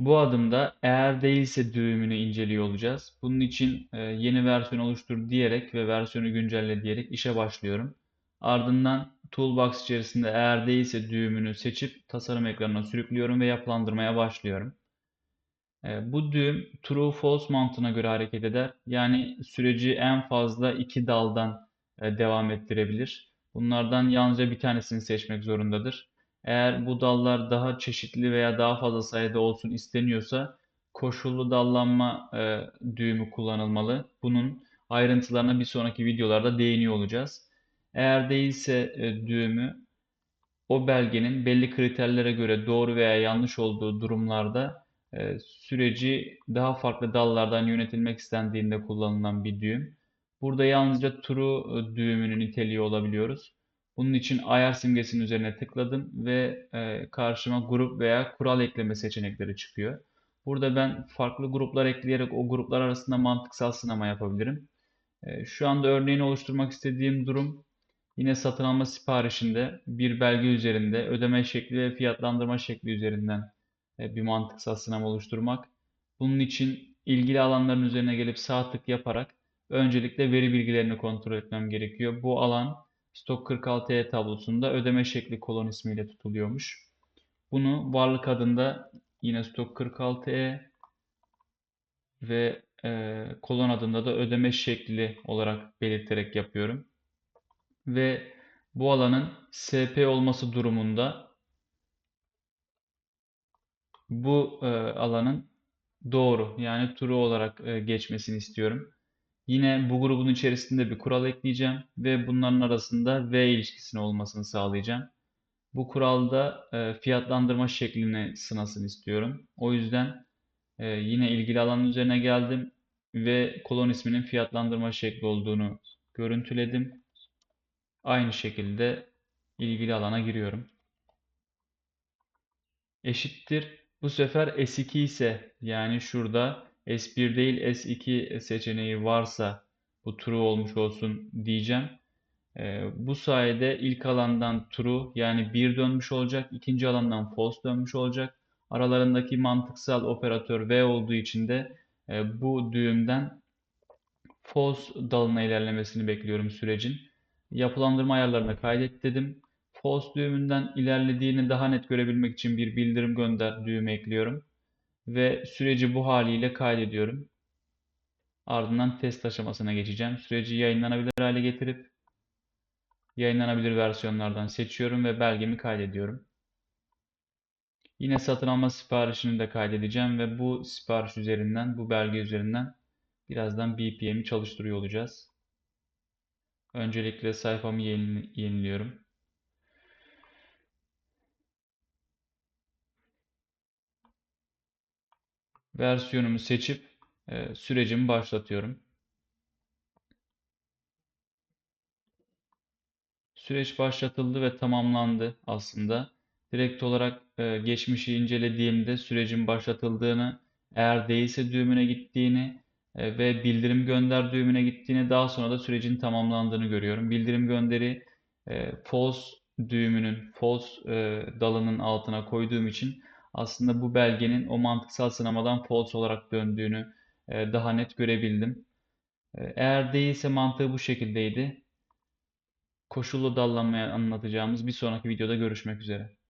Bu adımda eğer değilse düğümünü inceliyor olacağız. Bunun için e, yeni versiyon oluştur diyerek ve versiyonu güncelle diyerek işe başlıyorum. Ardından Toolbox içerisinde eğer değilse düğümünü seçip tasarım ekranına sürüklüyorum ve yapılandırmaya başlıyorum. E, bu düğüm True False mantığına göre hareket eder. Yani süreci en fazla iki daldan e, devam ettirebilir. Bunlardan yalnızca bir tanesini seçmek zorundadır. Eğer bu dallar daha çeşitli veya daha fazla sayıda olsun isteniyorsa koşullu dallanma e, düğümü kullanılmalı. Bunun ayrıntılarına bir sonraki videolarda değiniyor olacağız. Eğer değilse e, düğümü o belgenin belli kriterlere göre doğru veya yanlış olduğu durumlarda e, süreci daha farklı dallardan yönetilmek istendiğinde kullanılan bir düğüm. Burada yalnızca true e, düğümünü niteliği olabiliyoruz. Bunun için ayar simgesinin üzerine tıkladım ve e, karşıma grup veya kural ekleme seçenekleri çıkıyor. Burada ben farklı gruplar ekleyerek o gruplar arasında mantıksal sınama yapabilirim. E, şu anda örneğini oluşturmak istediğim durum yine satın alma siparişinde bir belge üzerinde ödeme şekli ve fiyatlandırma şekli üzerinden e, bir mantıksal sınama oluşturmak. Bunun için ilgili alanların üzerine gelip sağ tık yaparak öncelikle veri bilgilerini kontrol etmem gerekiyor. Bu alan Stok 46E tablosunda ödeme şekli kolon ismiyle tutuluyormuş. Bunu varlık adında yine Stok 46E ve e, kolon adında da ödeme şekli olarak belirterek yapıyorum. Ve bu alanın SP olması durumunda bu e, alanın doğru yani true olarak e, geçmesini istiyorum. Yine bu grubun içerisinde bir kural ekleyeceğim ve bunların arasında V ilişkisinin olmasını sağlayacağım. Bu kuralda e, fiyatlandırma şeklini sınasını istiyorum. O yüzden e, yine ilgili alanın üzerine geldim ve kolon isminin fiyatlandırma şekli olduğunu görüntüledim. Aynı şekilde ilgili alana giriyorum. Eşittir. Bu sefer S2 ise yani şurada S1 değil S2 seçeneği varsa bu true olmuş olsun diyeceğim. Ee, bu sayede ilk alandan true yani 1 dönmüş olacak. ikinci alandan false dönmüş olacak. Aralarındaki mantıksal operatör V olduğu için de e, bu düğümden false dalına ilerlemesini bekliyorum sürecin. Yapılandırma ayarlarına kaydet dedim. False düğümünden ilerlediğini daha net görebilmek için bir bildirim gönder düğümü ekliyorum ve süreci bu haliyle kaydediyorum. Ardından test aşamasına geçeceğim. Süreci yayınlanabilir hale getirip yayınlanabilir versiyonlardan seçiyorum ve belgemi kaydediyorum. Yine satın alma siparişini de kaydedeceğim ve bu sipariş üzerinden, bu belge üzerinden birazdan BPM'i çalıştırıyor olacağız. Öncelikle sayfamı yeniliyorum. Versiyonumu seçip e, sürecimi başlatıyorum. Süreç başlatıldı ve tamamlandı aslında. Direkt olarak e, geçmişi incelediğimde sürecin başlatıldığını, eğer değilse düğümüne gittiğini e, ve bildirim gönder düğümüne gittiğini, daha sonra da sürecin tamamlandığını görüyorum. Bildirim gönderi e, false düğümünün, false e, dalının altına koyduğum için aslında bu belgenin o mantıksal sınamadan false olarak döndüğünü e, daha net görebildim. E, eğer değilse mantığı bu şekildeydi. Koşullu dallanmaya anlatacağımız bir sonraki videoda görüşmek üzere.